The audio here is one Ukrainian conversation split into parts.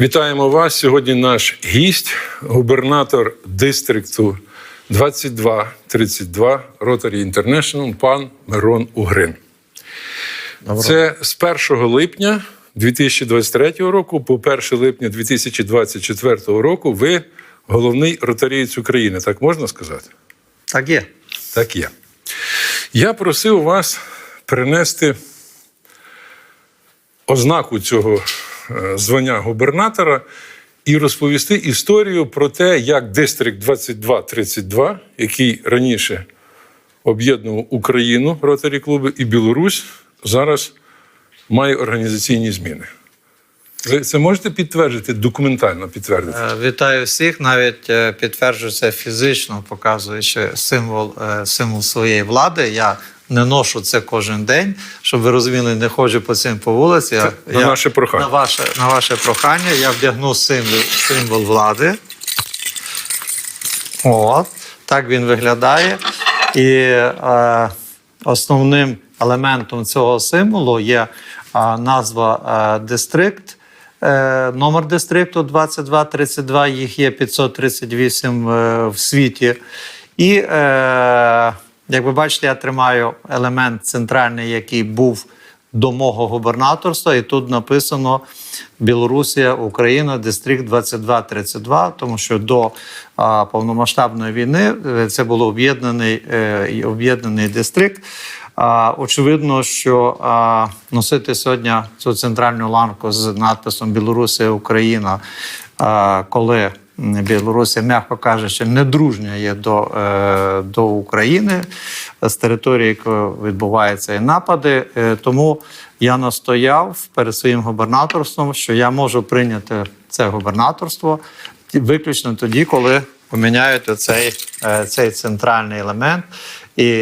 Вітаємо вас. Сьогодні наш гість, губернатор дистрикту 2232 Rotary International, пан Мирон Угрин. Це з 1 липня 2023 року по 1 липня 2024 року ви головний ротарієць України. Так можна сказати? Так є. Так є. Я просив вас принести ознаку цього звання губернатора і розповісти історію про те, як Дистрикт 2232, який раніше об'єднував Україну ротарі клуби і Білорусь, зараз має організаційні зміни. Ви це можете підтвердити, документально підтвердити? Е, Вітаю всіх. Навіть е, підтверджую це фізично, показуючи символ, е, символ своєї влади. Я не ношу це кожен день, щоб ви розуміли, не ходжу по цим по вулиці. Я, на я- наше прохання. На ваше, на ваше прохання я вдягну символ, символ влади. От, так він виглядає. І е, основним елементом цього символу є е, назва е, дистрикт. Е, номер дистрикту 2232, їх є 538 е, в світі. І, е, як ви бачите, я тримаю елемент центральний, який був до мого губернаторства, і тут написано Білорусія, Україна, дистрикт 2232, тому що до повномасштабної війни е, це було об'єднаний, е, об'єднаний дистрикт. А, очевидно, що носити сьогодні цю центральну ланку з надписом Білорусія, Україна, коли м, Білорусія, м'яко кажучи, недружня є до, е, до України з території, якої відбуваються і напади. Е, тому я настояв перед своїм губернаторством, що я можу прийняти це губернаторство виключно тоді, коли поміняють оцей, е, цей центральний елемент. І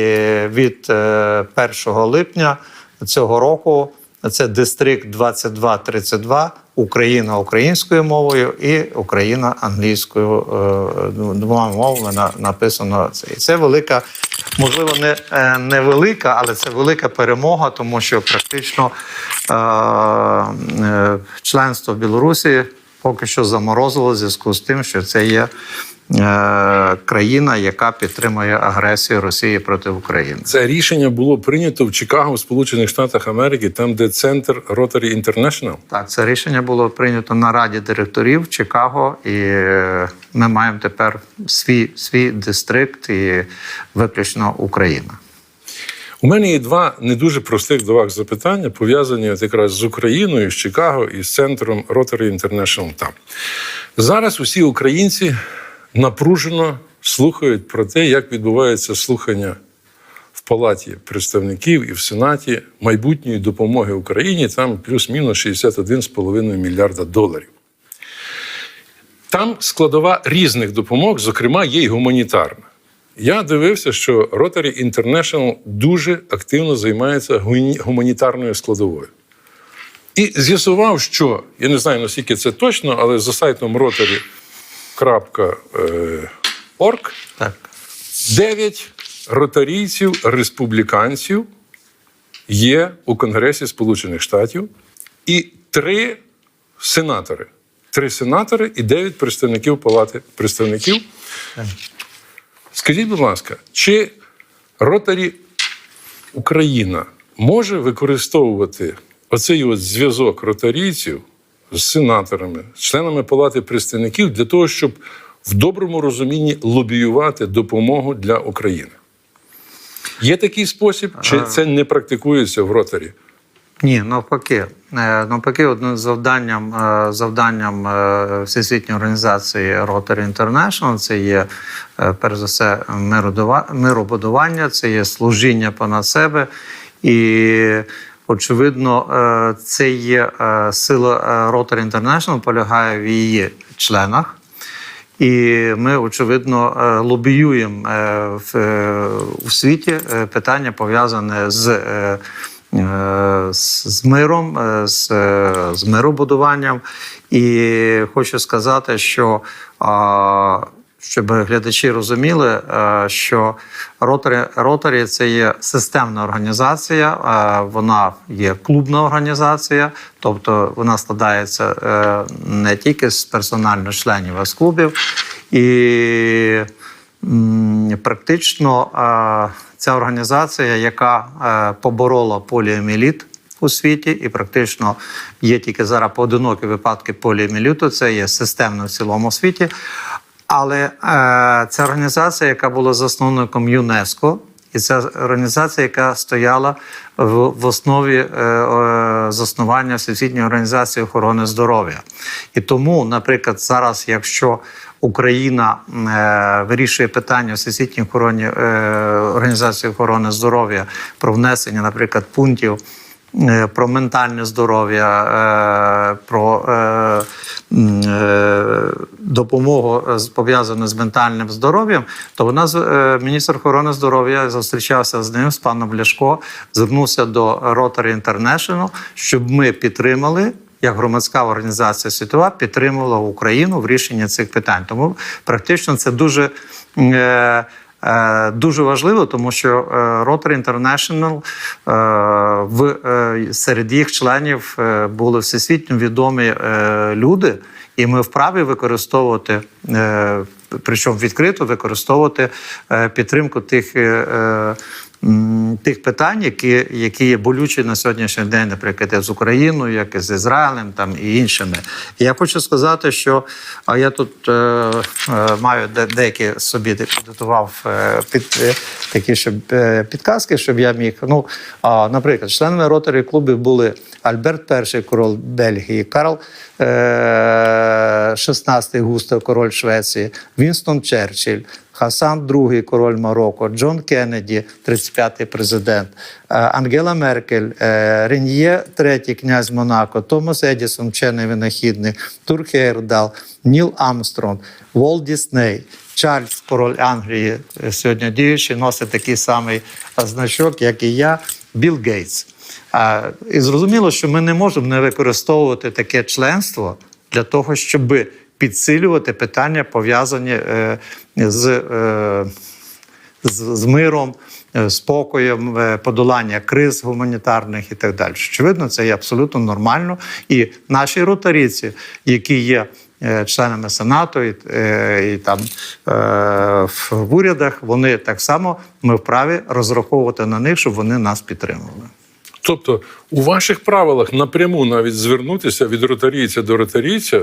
від е, 1 липня цього року це дистрикт 2232, Україна українською мовою і Україна англійською е, двома мовами написано це. І це велика, можливо, не, е, не велика, але це велика перемога, тому що практично е, членство в Білорусі поки що заморозило в зв'язку з тим, що це є. Е, Країна, яка підтримує агресію Росії проти України, Це рішення було прийнято в Чикаго, в Сполучених Штатах Америки, там, де центр Rotary International. Так, це рішення було прийнято на раді директорів Чикаго, і е, ми маємо тепер свій, свій дистрикт і виключно Україна. У мене є два не дуже простих до вас запитання, пов'язані от якраз з Україною, з Чикаго і з центром Rotary International там. Зараз усі українці напружено слухають про те, як відбуваються слухання в Палаті представників і в Сенаті майбутньої допомоги Україні, там плюс-мінус 61,5 мільярда доларів. Там складова різних допомог, зокрема, є й гуманітарна. Я дивився, що Rotary International дуже активно займається гуманітарною складовою. І з'ясував, що я не знаю наскільки це точно, але за сайтом rotary.org Так. 9 ротарійців, республіканців є у Конгресі Сполучених Штатів і три сенатори. Три сенатори і 9 представників Палати представників. Скажіть, будь ласка, чи ротарі Україна може використовувати оцей от зв'язок ротарійців з сенаторами, членами Палати представників для того, щоб в доброму розумінні лобіювати допомогу для України? Є такий спосіб, чи це не практикується в ротарі? Ні, навпаки. Е, Навпаки, одним з завданням, е, завданням е, Всесвітньої організації Rotary International це є перш за все миробудування, це є служіння понад себе. І очевидно, е, це є е, сила е, Rotary International полягає в її членах. І ми, очевидно, лобіюємо в, світі питання пов'язане з, з миром, з, з миробудуванням. І хочу сказати, що щоб глядачі розуміли, е, що Ротарі, Ротарі це є системна організація, е, вона є клубна організація, тобто вона складається е, не тільки з персонально членів, а з клубів. І практично ця організація, яка поборола поліоміеліт у світі, і практично є тільки зараз поодинокі випадки поліоміеліту, це є системно в цілому світі. Але е, це організація, яка була засновником ЮНЕСКО, і це організація, яка стояла в, в основі е, е, заснування Всесвітньої організації охорони здоров'я. І тому, наприклад, зараз, якщо Україна е, вирішує питання Всесвітньої охорони, е, організації охорони здоров'я про внесення, наприклад, пунктів про ментальне здоров'я, е, про е, е, допомогу е, пов'язану з ментальним здоров'ям, то вона е, міністр охорони здоров'я зустрічався з ним, з паном Ляшко, звернувся до Rotary International, щоб ми підтримали. Як громадська організація світова підтримувала Україну в рішенні цих питань, тому практично це дуже е, Е, Дуже важливо, тому що е, Rotary International е, в е, серед їх членів е, були всесвітньо відомі е, люди, і ми вправі використовувати, е, причому відкрито використовувати е, підтримку тих. Тих питань, які, які є болючі на сьогоднішній день, наприклад, з Україною, як і з Ізраїлем, там і іншими. І я хочу сказати, що а я тут е, е, маю де, деякі собі підготував е, під е, такі щоб е, підказки, щоб я міг. Ну, а, наприклад, членами ротарі клубів були Альберт І, король Бельгії, Карл е, 16 Густав, король Швеції, Вінстон Черчилль, Хасан II, король Марокко, Джон Кеннеді, 35-й президент, е, Ангела Меркель, е, Рен'є, третій князь Монако, Томас Едісон, вчений винахідник, Тур Хейрдал, Ніл Амстронг, Волт Дісней, Чарльз, король Англії, е, сьогодні діючий, носить такий самий значок, як і я, Білл Гейтс. І зрозуміло, що ми не можемо не використовувати таке членство для того, щоб підсилювати питання, пов'язані е, з, е, з, з миром, е, спокоєм, подолання криз гуманітарних і так далі. Очевидно, це є абсолютно нормально. І наші ротарійці, які є членами Сенату і, і там в урядах, вони так само ми вправі розраховувати на них, щоб вони нас підтримували. Тобто, у ваших правилах напряму навіть звернутися від ротарійця до ротарійця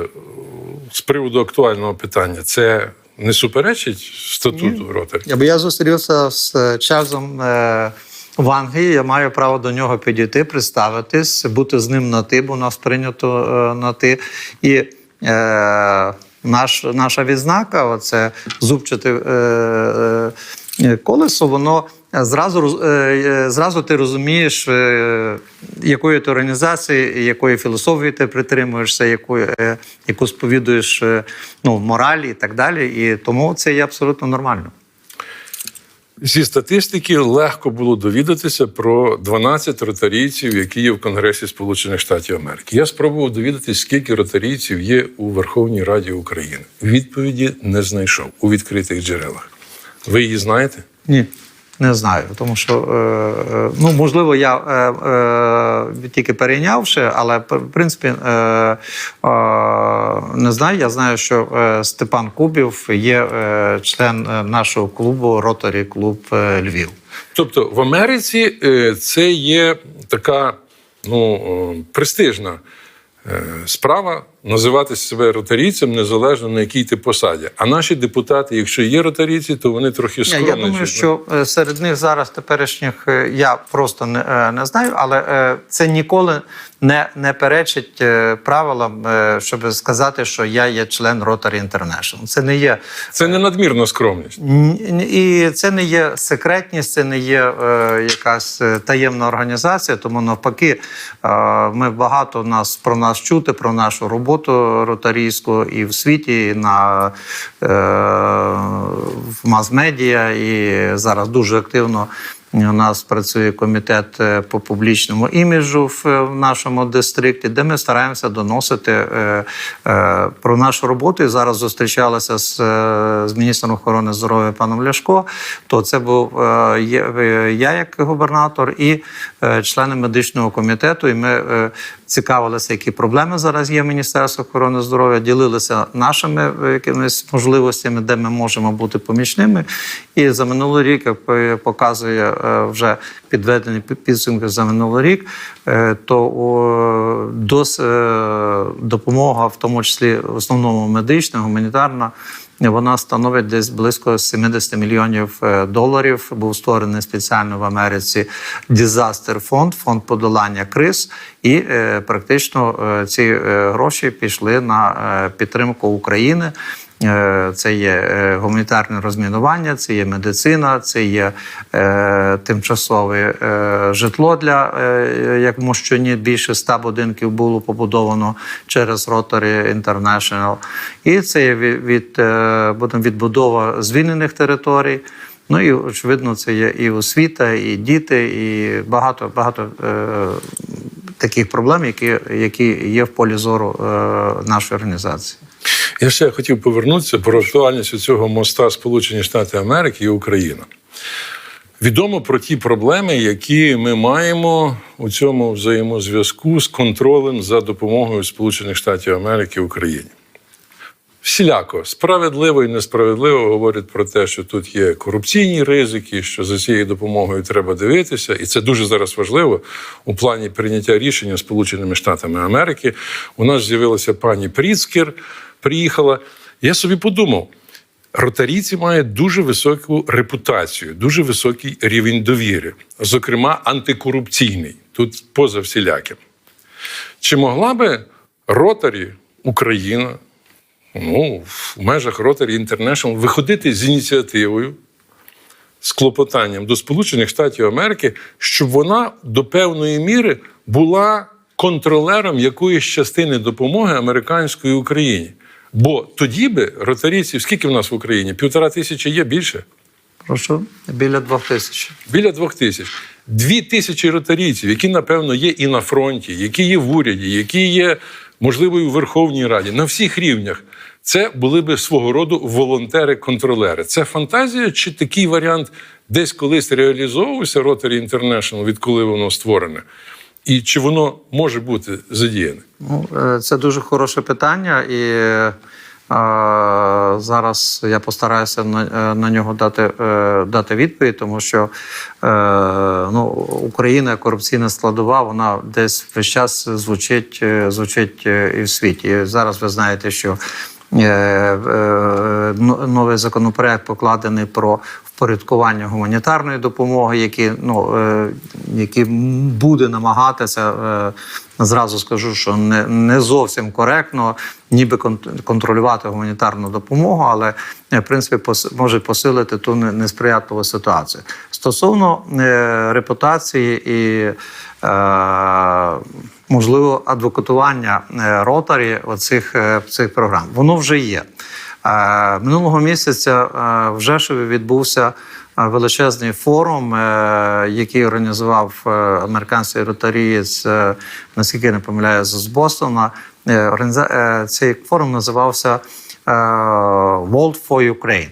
з приводу актуального питання, це не суперечить статуту ротарі? Бо я зустрівся з е, Чарльзом е, в Англії. Я маю право до нього підійти, представитись, бути з ним на ти, бо у нас прийнято е, на ти. І е, наш, наша відзнака, оце зубчате е, е, колесо, воно зразу, е, зразу ти розумієш, е, якої ти організації, якої філософії ти притримуєшся, яку, е, яку сповідуєш е, ну, мораль і так далі. І тому це є абсолютно нормально. Зі статистики легко було довідатися про 12 ротарійців, які є в Конгресі Сполучених Штатів Америки. Я спробував довідатися, скільки ротарійців є у Верховній Раді України. Відповіді не знайшов у відкритих джерелах. Ви її знаєте? Ні. Не знаю, тому що е, е, ну можливо, я е, тільки перейнявши, але в принципі не знаю. Я знаю, що Степан Кубів є член нашого клубу Ротарі Клуб Львів. Тобто в Америці це є така ну, престижна справа називати себе ротарійцем незалежно на якій ти посаді. А наші депутати, якщо є ротарійці, то вони трохи Ні, скромні. я думаю, що е, серед них зараз теперішніх е, я просто не, е, не знаю, але це ніколи не, не перечить правилам, щоб сказати, що я є член Rotary International. Це не є Це не надмірна скромність. І це не є секретність, це не є якась таємна організація. Тому навпаки, ми багато нас про нас чути, про нашу роботу ротарійську і в світі, і на е, в мас-медіа, і зараз дуже активно. У нас працює комітет е, по публічному іміджу в, е, нашому дистрикті, де ми стараємося доносити е, про нашу роботу. І зараз зустрічалися з, з міністром охорони здоров'я паном Ляшко. То це був я як губернатор і члени медичного комітету. І ми цікавилися, які проблеми зараз є в Міністерстві охорони здоров'я, ділилися нашими якимись можливостями, де ми можемо бути помічними. І за минулий рік, як показує вже підведені підсумки за минулий рік, е, то дос, е, допомога, в тому числі в основному медична, гуманітарна. Вона становить десь близько 70 мільйонів е, доларів. Був створений спеціально в Америці дизастер фонд, фонд подолання криз, і е, практично е, ці е, гроші пішли на е, підтримку України. Е, Це є е, гуманітарне розмінування, це є медицина, це є е, тимчасове житло для як в Мощуні більше ста будинків було побудовано через Rotary International. І це є від, будемо відбудова звільнених територій. Ну і очевидно, це є і освіта, і діти, і багато багато е, таких проблем, які, які є в полі зору е, нашої організації. Я ще хотів повернутися про актуальність цього моста Сполучені Штати Америки і Україна. Відомо про ті проблеми, які ми маємо у цьому взаємозв'язку з контролем за допомогою Сполучених Штатів Америки Україні. Всіляко справедливо і несправедливо говорять про те, що тут є корупційні ризики, що за цією допомогою треба дивитися, і це дуже зараз важливо у плані прийняття рішення Сполученими Штатами Америки. У нас з'явилася пані Пріцкер, приїхала. Я собі подумав. Ротарійці мають дуже високу репутацію, дуже високий рівень довіри, зокрема антикорупційний, тут поза всіляким. Чи могла би Ротарі Україна ну, в межах Rotary International виходити з ініціативою, з клопотанням до Сполучених Штатів Америки, щоб вона до певної міри була контролером якоїсь частини допомоги американської Україні. Бо тоді би ротарійців, скільки в нас в Україні? Півтора тисячі є більше? Прошу біля двох тисяч. Біля двох тисяч. Дві тисячі ротарійців, які, напевно, є і на фронті, які є в уряді, які є, можливо, і в Верховній Раді, на всіх рівнях. Це були би свого роду волонтери-контролери. Це фантазія чи такий варіант десь колись реалізовувався Rotary International, відколи воно створене? І чи воно може бути задіяне? Ну, е, це дуже хороше питання, і е, зараз я постараюся на, е, на нього дати, е, дати відповідь, тому що е, ну, Україна корупційна складова, вона десь весь час звучить, е, звучить і в світі. І зараз ви знаєте, що новий законопроект покладений про впорядкування гуманітарної допомоги, які ну е, які буде намагатися е, зразу скажу, що не, не зовсім коректно, ніби кон- контролювати гуманітарну допомогу, але е, в принципі може посилити ту не- несприятливу ситуацію стосовно е, репутації і. Е, Можливо, адвокатування е, ротарі оцих е, цих програм. Воно вже є. Е, Минулого місяця е, в Жешові відбувся величезний форум, який організував е, американський е, наскільки я не помиляюся, з Бостона. Цей форум називався World for Ukraine.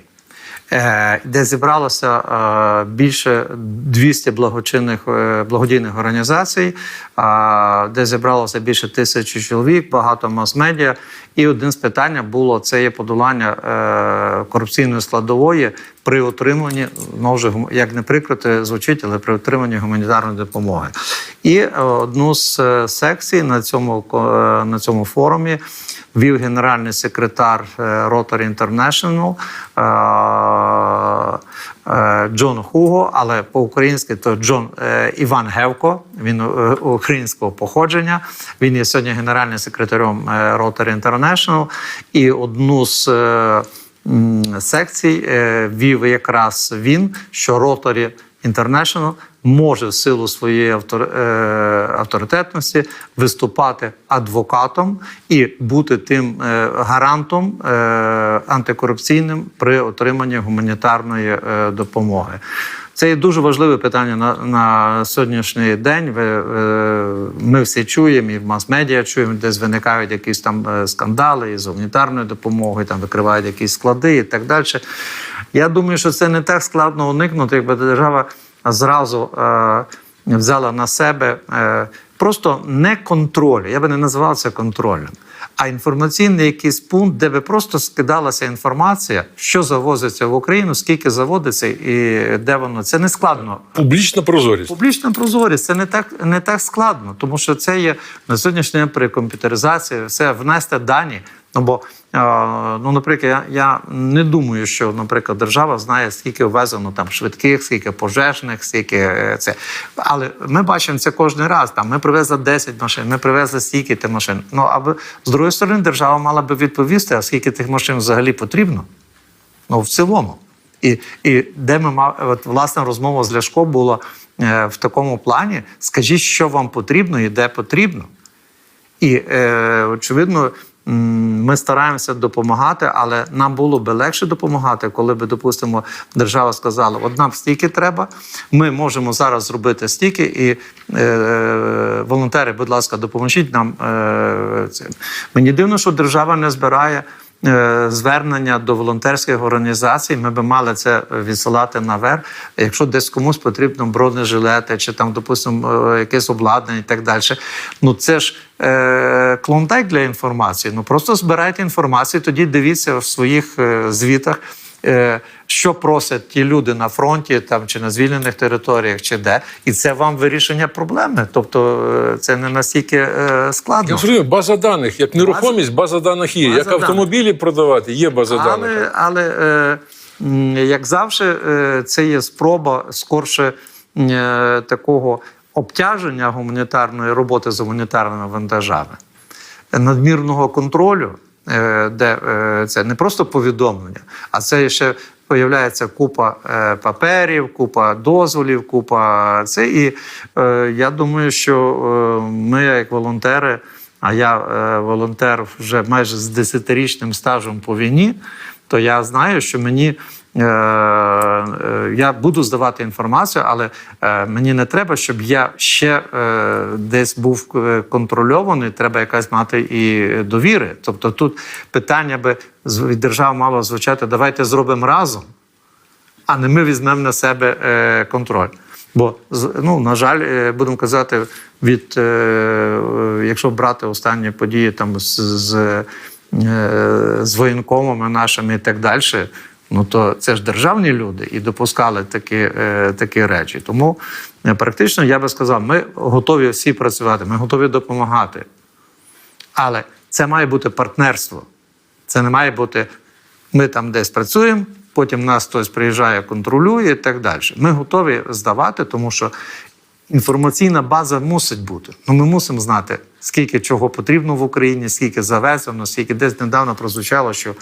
Е, де зібралося е, більше 200 благочинних е, благодійних організацій, де зібралося більше тисячі чоловік, багато мас-медіа. І один з питань було це є подолання корупційної складової при отриманні ну, вже як не прикрити звучить, але при отриманні гуманітарної допомоги. І одну з секцій на цьому на цьому форумі вів генеральний секретар е, Rotary International е, е, Джон Хуго, але по-українськи то Джон Іван Гевко. Він українського походження. Він є сьогодні генеральним секретарем Rotary International. І одну з секцій вів якраз він, що Rotary International може в силу своєї е, авторитетності виступати адвокатом і бути тим е, гарантом е, антикорупційним при отриманні гуманітарної допомоги. це є дуже важливе питання на, на сьогоднішній день. Ви, ми всі чуємо і в мас-медіа чуємо, десь виникають якісь там скандали із гуманітарною допомогою, там викривають якісь склади і так далі. Я думаю, що це не так складно уникнути, якби держава зразу е, взяла на себе е, просто не контроль. Я би не називав це контролем. А інформаційний якийсь пункт, де би просто скидалася інформація, що завозиться в Україну, скільки заводиться і де воно. Це не складно. Публічна прозорість. Публічна прозорість це не так не так складно, тому що це є на сьогоднішній день при комп'ютеризації, все внести дані. Ну бо ну, наприклад, я, я не думаю, що, наприклад, держава знає, скільки ввезено там швидких, скільки пожежних, скільки е, це. Але ми бачимо це кожен раз. Там ми привезли 10 машин, ми привезли стільки ти машин. Ну аби з другої сторони, держава мала би відповісти, а скільки тих машин взагалі потрібно. Ну, в цілому. І, і де ми мав, от, власне, розмова з Ляшко була е, в такому плані: скажіть, що вам потрібно і де потрібно. І, е, очевидно, ми стараємося допомагати, але нам було би легше допомагати, коли би, допустимо, держава сказала, от нам стільки треба, ми можемо зараз зробити стільки, і е, волонтери, будь ласка, допоможіть нам е, цим. Мені дивно, що держава не збирає. Е, Звернення до волонтерських організацій, ми би мали це відсилати наверх. Якщо десь комусь потрібно бронежилети чи там, допустимо, е, якесь обладнання і так далі. Ну це ж е, клондайк для інформації. Ну просто збирайте інформацію, тоді дивіться в своїх е, звітах. Е, Що просять ті люди на фронті, там чи на звільнених територіях, чи де, і це вам вирішення проблеми. Тобто е, це не настільки е, складно. Я база даних, як нерухомість, база даних є. База Як даних. автомобілі продавати, є база даних. Але, але як завжди, це є спроба скорше такого обтяження гуманітарної роботи з гуманітарними вантажами, надмірного контролю, де е, це не просто повідомлення, а це ще. Появляється купа е, паперів, купа дозволів, купа це. І е, я думаю, що е, ми, як волонтери, а я е, волонтер вже майже з 10-річним стажем по війні, то я знаю, що мені е, е, я буду здавати інформацію, але е, мені не треба, щоб я ще е, десь був е, контрольований. Треба якась мати і довіри. Тобто тут питання би від держави мало звучати: давайте зробимо разом а не ми візьмемо на себе е, контроль. Бо ну, на жаль, е, будемо казати, від е, е, якщо брати останні події там з, з, е, з воєнкомами нашими і так далі. Ну то це ж державні люди і допускали такі, е, такі речі. Тому е, практично я би сказав, ми готові всі працювати, ми готові допомагати. Але це має бути партнерство. Це не має бути ми там десь працюємо, потім нас хтось приїжджає, контролює і так далі. Ми готові здавати, тому що інформаційна база мусить бути. Ну, ми мусимо знати, скільки чого потрібно в Україні, скільки завезено, скільки десь недавно прозвучало, що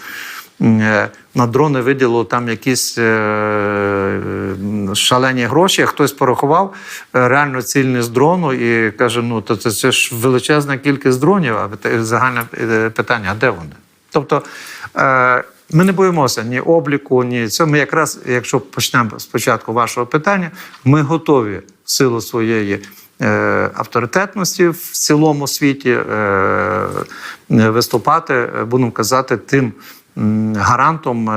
е, на дрони виділило там якісь е, е, шалені гроші. Хтось порахував реально цільність з дрону і каже: ну то це, це ж величезна кількість дронів. А загальне питання: а де вони? Тобто. Ми не боїмося ні обліку, ні цього. Ми якраз, якщо почнемо спочатку вашого питання, ми готові в силу своєї е, авторитетності в цілому світі е, виступати, е, будемо казати, тим гарантом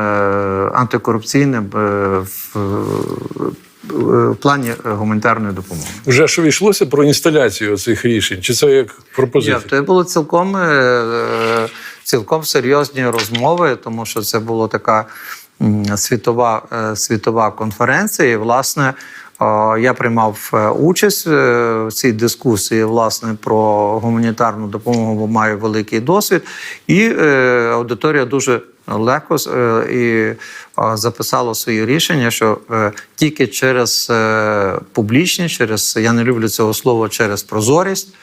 антикорупційним в, плані гуманітарної допомоги. Вже що йшлося про інсталяцію цих рішень? Чи це як пропозиція? Це були цілком, цілком серйозні розмови, тому що це була така світова, світова конференція. І, власне, я приймав е, участь е, в цій дискусії власне, про гуманітарну допомогу, бо маю великий досвід. І е, аудиторія дуже легко і записала свої рішення, що тільки через публічність, через я не люблю цього слова, через прозорість,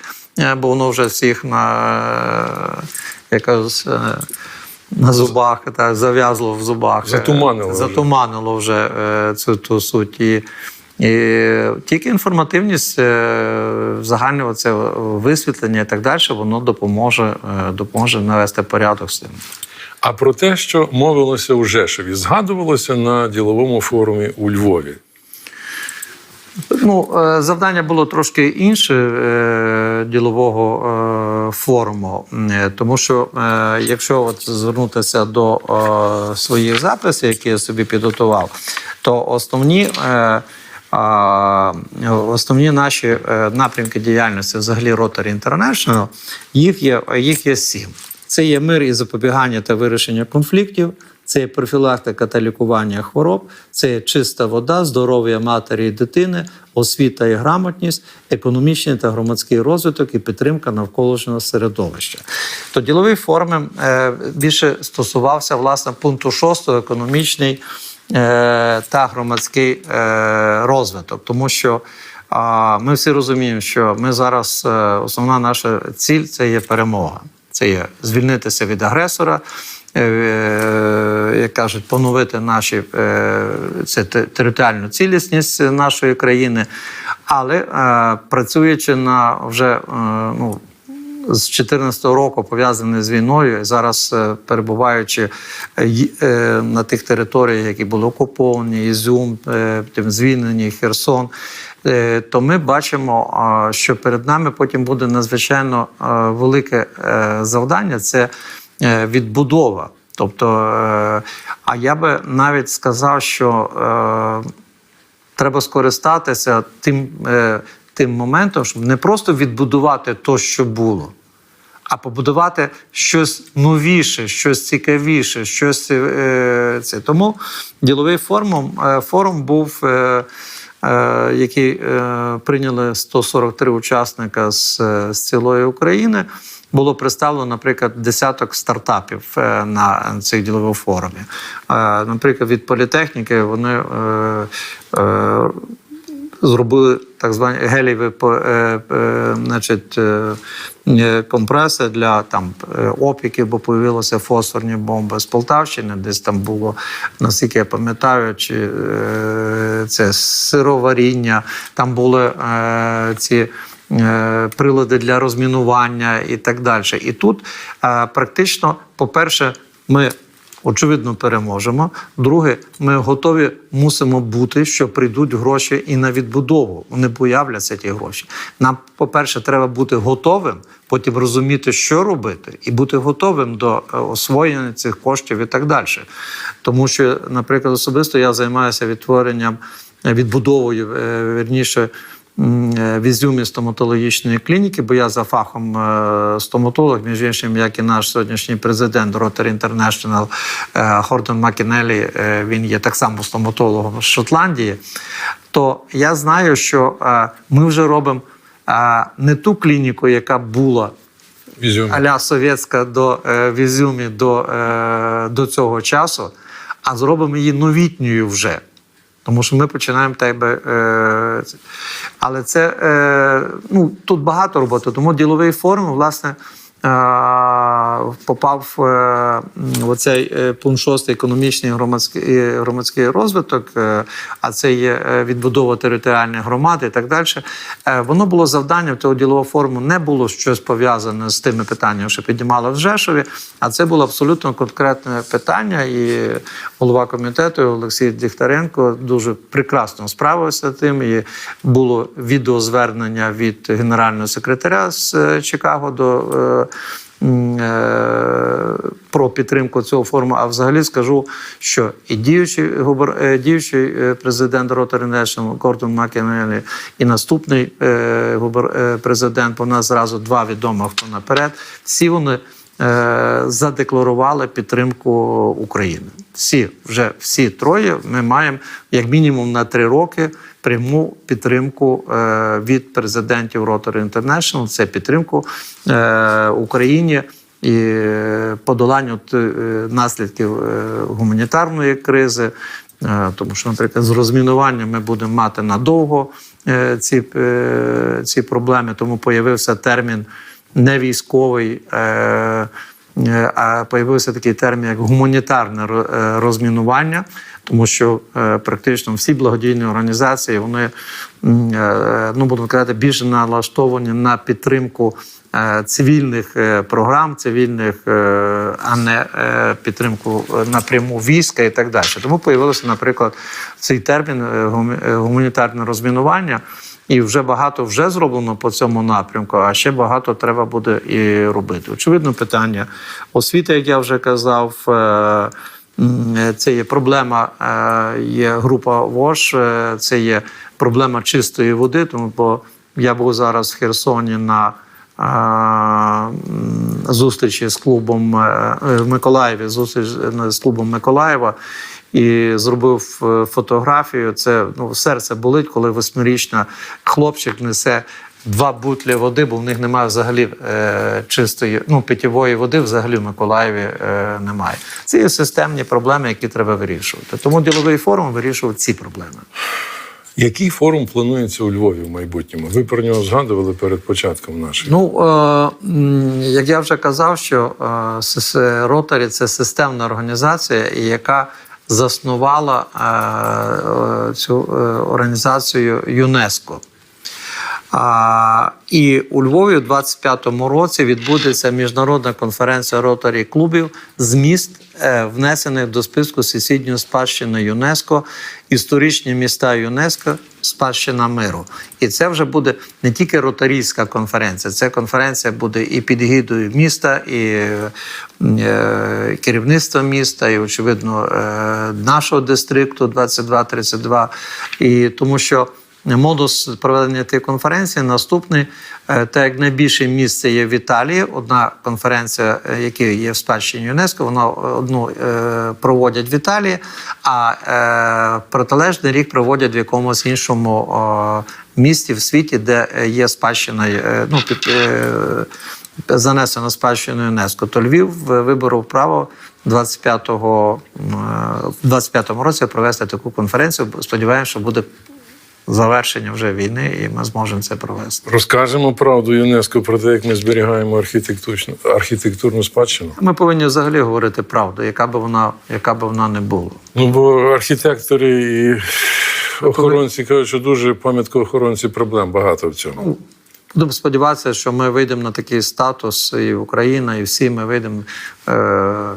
бо воно вже всіх на е, на зубах та зав'язло в зубах. Затуманило вже. Затуманило вже цю ту суть. І, і тільки інформативність, е, загальне це висвітлення і так далі, воно допоможе, е, допоможе навести порядок з цим. А про те, що мовилося у Жешові, згадувалося на діловому форумі у Львові. Ну, е, завдання було трошки інше ділового форуму, тому що якщо от звернутися до своїх записів, які я собі підготував, то основні. Основні наші е, напрямки діяльності, взагалі Rotary International, їх є, їх є сім. Це є мир і запобігання та вирішення конфліктів, це є профілактика та лікування хвороб, це є чиста вода, здоров'я матері і дитини, освіта і грамотність, економічний та громадський розвиток і підтримка навколишнього середовища. То діловий форум е, більше стосувався власне пункту 6 економічний та громадський е, розвиток, тому що ми всі розуміємо, що ми зараз е, основна наша ціль це є перемога. Це є звільнитися від агресора, е, е, як кажуть, поновити наші е, це територіальну цілісність нашої країни, але е, працюючи на вже е, ну. З 2014 року пов'язаний з війною, зараз е, перебуваючи е, е, на тих територіях, які були окуповані, Ізюм, звільнені, Херсон, то ми бачимо, що перед нами потім буде надзвичайно велике завдання це відбудова. Тобто, а я би навіть сказав, що треба скористатися тим, тим моментом, щоб не просто відбудувати то, що було, а побудувати щось новіше, щось цікавіше, щось е, це. Тому діловий форум, е, форум був. Е, е, прийняли 143 учасника з, з цілої України, було представлено, наприклад, десяток стартапів на цих ділових форумі. Наприклад, від політехніки вони зробили так звані гелієві по- е, е, значить, е, компреси для там опіків, бо появилися фосфорні бомби з Полтавщини. Десь там було, наскільки я пам'ятаю, чи це сироваріння, там були ці. Прилади для розмінування і так далі. І тут практично, по-перше, ми очевидно переможемо. Друге, ми готові мусимо бути, що прийдуть гроші і на відбудову. Вони появляться ті гроші. Нам, по-перше, треба бути готовим, потім розуміти, що робити, і бути готовим до е, освоєння цих коштів і так далі. Тому що, наприклад, особисто я займаюся відтворенням, е, відбудовою, е, вірніше. В Ізюмі стоматологічної клініки, бо я за фахом е, стоматолог, між іншим, як і наш сьогоднішній президент Rotary International е, Хордон Макінелі, е, він є так само стоматологом з Шотландії. То я знаю, що е, ми вже робимо е, не ту клініку, яка була аля совєтська до е, в Ізюмі до, е, до цього часу, а зробимо її новітньою вже. Тому що ми починаємо тебе. Е, але це е, ну, тут багато роботи. Тому діловий форум, власне, е, попав в е, м, оцей е, пункт 6 економічний громадський, е, громадський розвиток, а це є відбудова територіальних громад і так далі. Воно було завданням того ділового форуму, не було щось пов'язане з тими питаннями, що піднімали в Жешові, а це було абсолютно конкретне питання. І голова комітету Олексій Дігтяренко дуже прекрасно справився тим. І було відеозвернення від генерального секретаря з Чикаго до. Е, Про підтримку цього форуму, а взагалі скажу, що і діючий е, діючий е, президент Rotary National Гордон Макінелі, і наступний президент, в нас зразу два відомо хто наперед. Всі вони задекларували підтримку України. Всі вже всі троє. Ми маємо як мінімум на три роки пряму підтримку е, від президентів Rotary International. Це підтримку е, Україні. І подоланню е, наслідків гуманітарної кризи, тому що, наприклад, з розмінуванням ми будемо мати надовго ці, ці проблеми. Тому появився термін не військовий, а появився такий термін, як гуманітарне е, розмінування, тому що е, практично всі благодійні організації вони е, ну будемо казати більше налаштовані на підтримку е, цивільних е, програм, цивільних, е, а не е, підтримку е, напряму війська і так далі. Тому появився, наприклад, цей термін е, е, гуманітарне розмінування. І вже багато вже зроблено по цьому напрямку, а ще багато треба буде і робити. Очевидно, питання освіти, як я вже казав, е, це є проблема, е, є група ВОЖ, е, це є проблема чистої води. Тому бо я був зараз в Херсоні на зустрічі з клубом в Миколаєві, зустріч з клубом Миколаєва. І зробив е, фотографію. Це ну серце болить, коли восьмирічна хлопчик несе два бутлі води, бо в них немає взагалі е, чистої, ну питьової води взагалі в Миколаєві е, немає. Це є системні проблеми, які треба вирішувати. Тому діловий форум вирішував ці проблеми. Який форум планується у Львові в майбутньому? Ви про нього згадували перед початком нашої. Ну, е, як я вже казав, що е, Ротарі це системна організація, яка заснувала е, е, цю е, організацію ЮНЕСКО. А, і у Львові у 25-му році відбудеться міжнародна конференція роторі клубів з міст, е, внесених до списку сусідньої спадщини ЮНЕСКО, історичні міста ЮНЕСКО, спадщина миру. І це вже буде не тільки ротарійська конференція, це конференція буде і під гідою міста, і е, керівництва міста, і, очевидно, е, нашого дистрикту 2232. І тому що. Модус проведення тієї конференції наступний. Е, Так як найбільше місце є в Італії, одна конференція, е, яка є в спадщині ЮНЕСКО, вона е, одну проводять в Італії, а протилежний рік проводять в якомусь іншому місті в світі, де є спадщина, ну, під, занесено спадщиною ЮНЕСКО. То Львів виборов право 25-го, е, в 25-му році провести таку конференцію. Сподіваємося, що буде завершення вже війни, і ми зможемо це провести. Розкажемо правду ЮНЕСКО про те, як ми зберігаємо архітектурну, архітектурну спадщину. Ми повинні взагалі говорити правду, яка би вона, яка би вона не була. Ну, бо архітектори і охоронці кажуть, що дуже пам'яткоохоронці проблем багато в цьому. Будемо сподіватися, що ми вийдемо на такий статус, і Україна, і всі ми вийдемо е,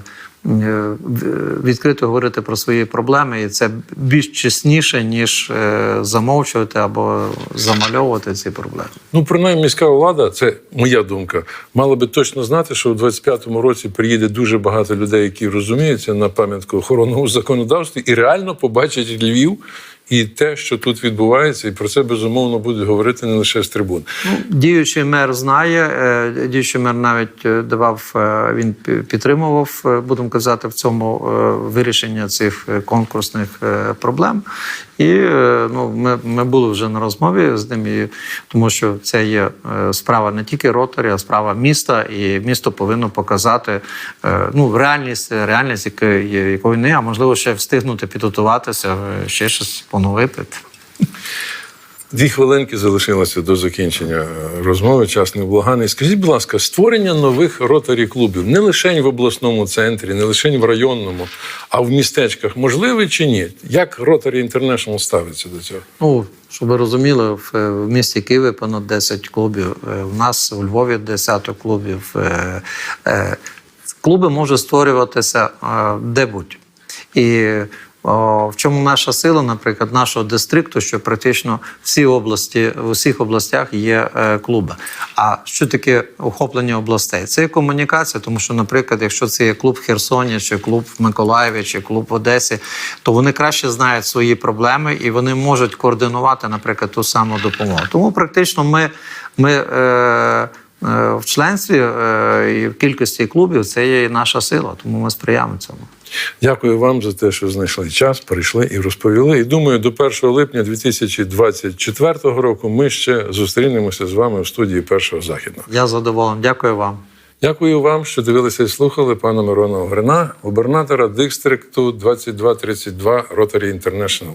відкрито говорити про свої проблеми, і це більш чесніше, ніж е, замовчувати або замальовувати ці проблеми. Ну, принаймні, міська влада, це моя думка, мала би точно знати, що у 25-му році приїде дуже багато людей, які розуміються на пам'ятку охоронного законодавства, і реально побачать Львів і те, що тут відбувається, і про це безумовно будуть говорити не лише з трибун. Ну, діючий мер знає. е, Діючий мер навіть е, давав, е, він підтримував, будемо казати, в цьому вирішення цих конкурсних проблем. І е, ну, ми, ми були вже на розмові з ним, і, тому що це є е, справа не тільки роторі, а справа міста, і місто повинно показати е, ну, реальність, реальність якої, не, а можливо ще встигнути підготуватися, ще щось поновити. Дві хвилинки залишилося до закінчення е, розмови. Час невблаганий. Скажіть, будь ласка, створення нових ротарі клубів не лише в обласному центрі, не лише в районному, а в містечках можливе чи ні? Як Ротарі Інтернешнл ставиться до цього? Ну, щоб ви розуміли, в, в місті Києві понад 10 клубів. е, У нас у Львові десяток клубів. Е, е, Клуби можуть створюватися е, де-будь. І в чому наша сила, наприклад, нашого дистрикту, що практично всі області, в усіх областях є е, клуби. А що таке охоплення областей? Це є комунікація, тому що, наприклад, якщо це є клуб в Херсоні, чи клуб в Миколаєві, чи клуб в Одесі, то вони краще знають свої проблеми і вони можуть координувати, наприклад, ту саму допомогу. Тому практично ми. ми е, в членстві е, і в кількості клубів це є і наша сила, тому ми сприяємо цьому. Дякую вам за те, що знайшли час, прийшли і розповіли. І думаю, до 1 липня 2024 року ми ще зустрінемося з вами в студії першого західного. Я задоволений. Дякую вам. Дякую вам, що дивилися і слухали пана Мирона Огрина, губернатора дистрикту 2232 Rotary International.